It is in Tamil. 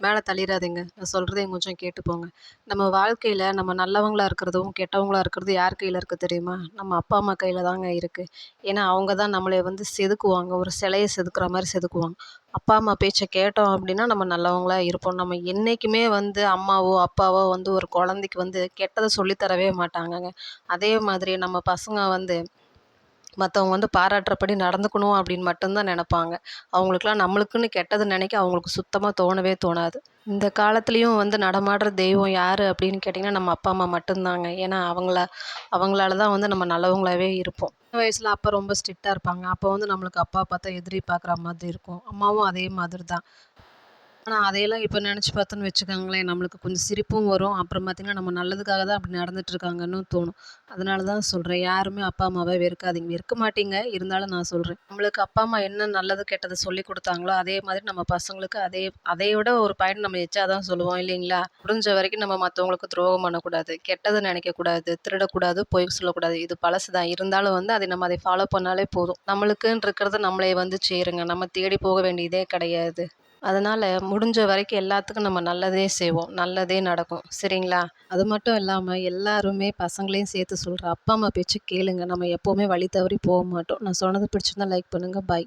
மேலே தள்ளிடாதீங்க நான் சொல்கிறதையும் கொஞ்சம் கேட்டு போங்க நம்ம வாழ்க்கையில் நம்ம நல்லவங்களா இருக்கிறதும் கெட்டவங்களா இருக்கிறது யார் கையில் இருக்குது தெரியுமா? நம்ம அப்பா அம்மா கையில் தாங்க இருக்குது ஏன்னா அவங்க தான் நம்மளை வந்து செதுக்குவாங்க. ஒரு சிலையை செதுக்குற மாதிரி செதுக்குவாங்க. அப்பா அம்மா பேச்சை கேட்டோம் அப்படின்னா நம்ம நல்லவங்களா இருப்போம். நம்ம என்றைக்குமே வந்து அம்மாவோ அப்பாவோ வந்து ஒரு குழந்தைக்கு வந்து கெட்டதை சொல்லித் தரவே மாட்டாங்கங்க. அதே மாதிரி நம்ம பசங்க வந்து மற்றவங்க வந்து பாராட்டுறபடி நடந்துக்கணும் அப்படின்னு மட்டும்தான் நினப்பாங்க. அவங்களுக்குலாம் நம்மளுக்குன்னு கெட்டது நினைக்க அவங்களுக்கு சுத்தமாக தோணவே தோணாது. இந்த காலத்துலேயும் வந்து நடமாடுற தெய்வம் யார் அப்படின்னு கேட்டிங்கன்னா நம்ம அப்பா அம்மா மட்டும்தாங்க. ஏன்னா அவங்கள அவங்களால தான் வந்து நம்ம நல்லவங்களாவே இருப்போம். சின்ன வயசில் அப்பா ரொம்ப ஸ்ட்ரிக்டாக இருப்பாங்க. அப்போ வந்து நம்மளுக்கு அப்பா பார்த்தா எதிரி பார்க்குற மாதிரி இருக்கும். அம்மாவும் அதே மாதிரி தான் ஆனால் அதையெல்லாம் இப்போ நினச்சி பார்த்தோன்னு வச்சுக்கோங்களேன் நம்மளுக்கு கொஞ்சம் சிரிப்பும் வரும். அப்புறம் பார்த்திங்கன்னா நம்ம நல்லதுக்காக தான் அப்படி நடந்துட்டு இருக்காங்கன்னு தோணும். அதனால தான் சொல்கிறேன் யாருமே அப்பா அம்மாவை வெறுக்காதீங்க. வெறுக்க மாட்டீங்க. இருந்தாலும் நான் சொல்கிறேன் நம்மளுக்கு அப்பா அம்மா என்ன நல்லது கெட்டது சொல்லி கொடுத்தாங்களோ அதே மாதிரி நம்ம பசங்களுக்கு அதே அதையோட ஒரு பாயிண்ட் நம்ம எச்சா தான் சொல்லுவோம் இல்லைங்களா? முடிஞ்ச வரைக்கும் நம்ம மற்றவங்களுக்கு துரோகம் பண்ணக்கூடாது. கெட்டது நினைக்கக்கூடாது. திருடக்கூடாது. பொய் சொல்லக்கூடாது. இது பழசு தான் இருந்தாலும் வந்து அதை நம்ம அதை ஃபாலோ பண்ணாலே போதும். நம்மளுக்குன்னு இருக்கிறத நம்மளே வந்து சேருங்க. நம்ம தேடி போக வேண்டியதே கிடையாது. அதனால் முடிஞ்ச வரைக்கும் எல்லாத்துக்கும் நம்ம நல்லதே செய்வோம். நல்லதே நடக்கும். சரிங்களா? அது மட்டும் இல்லாமல் எல்லாருமே பசங்களையும் சேர்த்து சொல்கிற அப்பா அம்மா பேச்சு கேளுங்க. நம்ம எப்போவுமே வழி தவறி போக மாட்டோம். நான் சொன்னது பிடிச்சிருந்தா லைக் பண்ணுங்கள் பாய்